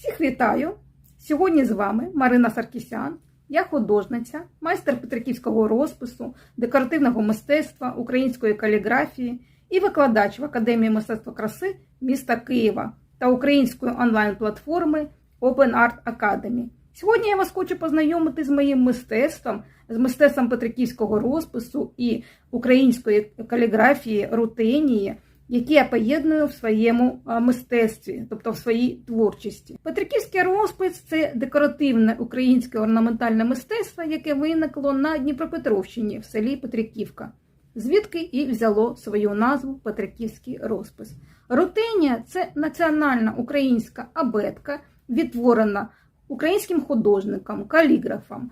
Всіх вітаю! Сьогодні з вами Марина Саркісян. Я художниця, майстер петриківського розпису, декоративного мистецтва, української каліграфії і викладач в Академії мистецтва краси міста Києва та української онлайн-платформи Open Art Academy. Сьогодні я вас хочу познайомити з моїм мистецтвом, з мистецтвом петриківського розпису і української каліграфії рутенії, які я поєдную в своєму мистецтві, тобто в своїй творчості. Петриківський розпис це декоративне українське орнаментальне мистецтво, яке виникло на Дніпропетровщині в селі Петриківка, звідки і взяло свою назву Петриківський розпис. Рутенія це національна українська абетка, відтворена українським художником, каліграфом,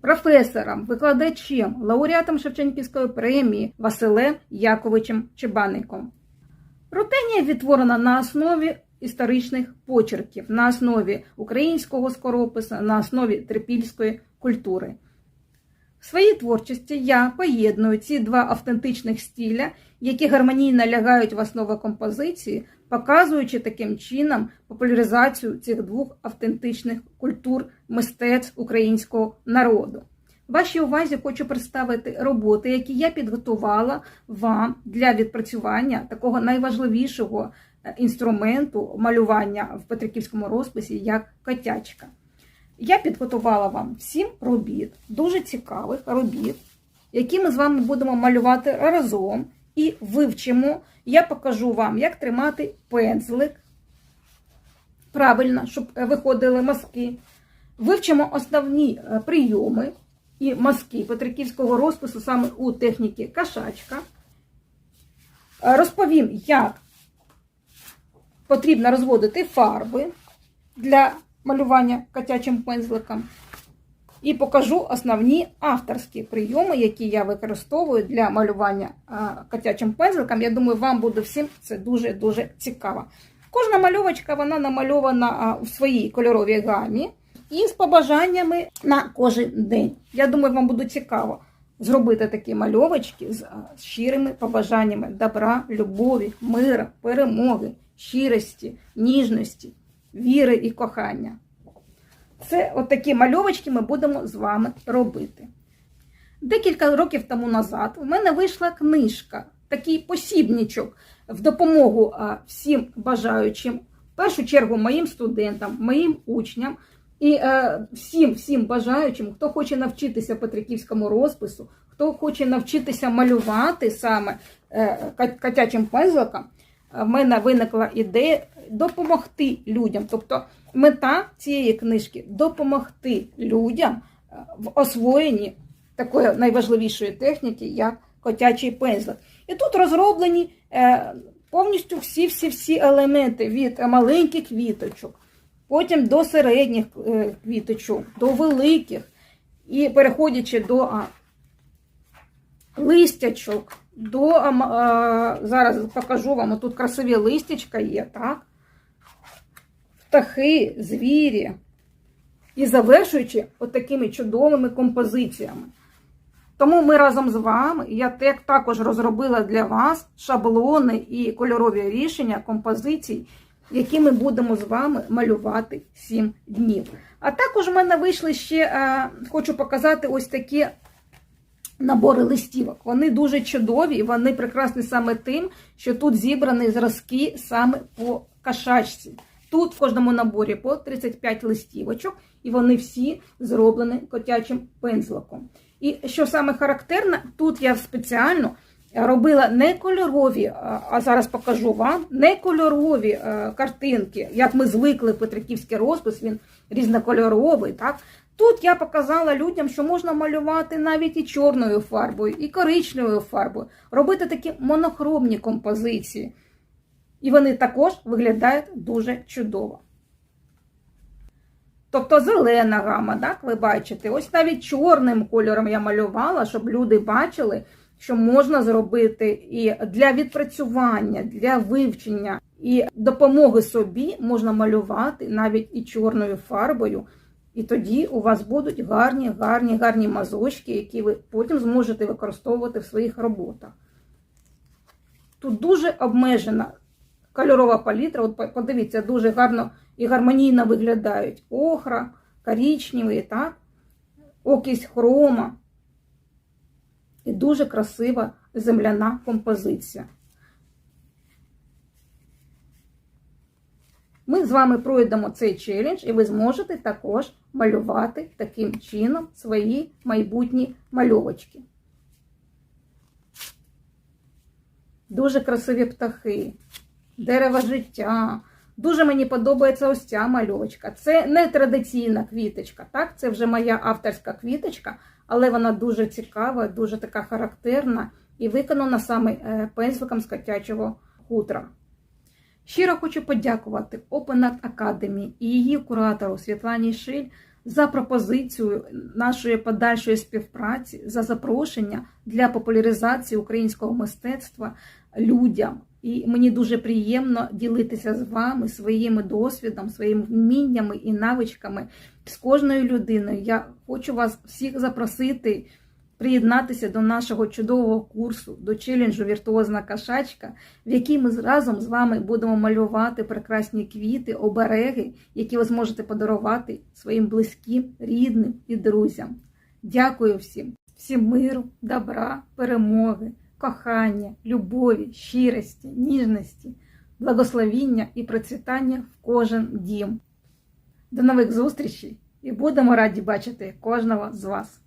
професором, викладачем, лауреатом Шевченківської премії Василем Яковичем Чебаником. Рутенія відтворена на основі історичних почерків, на основі українського скоропису, на основі трипільської культури. В своїй творчості я поєдную ці два автентичних стиля, які гармонійно лягають в основу композиції, показуючи таким чином популяризацію цих двох автентичних культур мистецтв українського народу. Вашій увазі хочу представити роботи, які я підготувала вам для відпрацювання такого найважливішого е, інструменту малювання в Петриківському розписі, як котячка. Я підготувала вам сім робіт, дуже цікавих робіт, які ми з вами будемо малювати разом і вивчимо. Я покажу вам, як тримати пензлик правильно, щоб е, виходили мазки. Вивчимо основні е, прийоми і мазки петриківського розпису саме у техніці кашачка. Е, Розповім, як потрібно розводити фарби для малювання котячим пензликом. І покажу основні авторські прийоми, які я використовую для малювання котячим пензликом. Я думаю, вам буде всім це дуже-дуже цікаво. Кожна мальовочка вона намальована у своїй кольоровій гамі і з побажаннями на кожен день. Я думаю, вам буде цікаво зробити такі мальовочки з щирими побажаннями добра, любові, мира, перемоги, щирості, ніжності, віри і кохання. Це от такі мальовочки ми будемо з вами робити. Декілька років тому назад у мене вийшла книжка, такий посібничок в допомогу всім бажаючим, в першу чергу моїм студентам, моїм учням і е, всім всім бажаючим, хто хоче навчитися Петриківському розпису, хто хоче навчитися малювати саме е, кот- котячим пензликом, в мене виникла ідея допомогти людям. Тобто мета цієї книжки допомогти людям е, в освоєнні такої найважливішої техніки, як котячий пензлик. І тут розроблені е, повністю всі-всі-всі елементи від маленьких квіточок, потім до середніх е, квіточок, до великих, і переходячи до листячок, до зараз покажу вам, тут красиві листячка є, так? Птахи, звірі. І завершуючи отакими чудовими композиціями. Тому ми разом з вами, я також розробила для вас шаблони і кольорові рішення композицій, які ми будемо з вами малювати 7 днів. А також в мене вийшли ще, е, хочу показати ось такі набори листівок. Вони дуже чудові, і вони прекрасні саме тим, що тут зібрані зразки саме по кашачці. Тут в кожному наборі по 35 листівочок, і вони всі зроблені котячим пензликом. І що саме характерно, тут я спеціально робила не кольорові, а а зараз покажу вам, не кольорові е, картинки, як ми звикли Петриківський розпис, він різнокольоровий. Так? Тут я показала людям, що можна малювати навіть і чорною фарбою, і коричневою фарбою, робити такі монохромні композиції. І вони також виглядають дуже чудово. Тобто зелена гама, так, ви бачите, ось навіть чорним кольором я малювала, щоб люди бачили, що можна зробити і для відпрацювання, для вивчення і допомоги собі можна малювати навіть і чорною фарбою. І тоді у вас будуть гарні, гарні, гарні мазочки, які ви потім зможете використовувати в своїх роботах. Тут дуже обмежена кольорова палітра. От подивіться, дуже гарно і гармонійно виглядають охра, коричневий, так? окись хрома. І дуже красива земляна композиція. Ми з вами пройдемо цей челендж, і ви зможете також малювати таким чином свої майбутні мальовочки. Дуже красиві птахи, дерево життя. Дуже мені подобається ось ця мальовочка. Це не традиційна квіточка, так? Це вже моя авторська квіточка, але вона дуже цікава, дуже така характерна і виконана саме е, пензликом з котячого хутра. Щиро хочу подякувати Open Art Academy і її куратору Світлані Шиль за пропозицію нашої подальшої співпраці, за запрошення для популяризації українського мистецтва людям. І мені дуже приємно ділитися з вами своїм досвідом, своїми вміннями і навичками з кожною людиною. Я хочу вас всіх запросити приєднатися до нашого чудового курсу, до челенджу Віртуозна кашачка, в якій ми разом з вами будемо малювати прекрасні квіти, обереги, які ви зможете подарувати своїм близьким, рідним і друзям. Дякую всім, всім миру, добра, перемоги, кохання, любові, щирості, ніжності, благословіння і процвітання в кожен дім. До нових зустрічей і будемо раді бачити кожного з вас!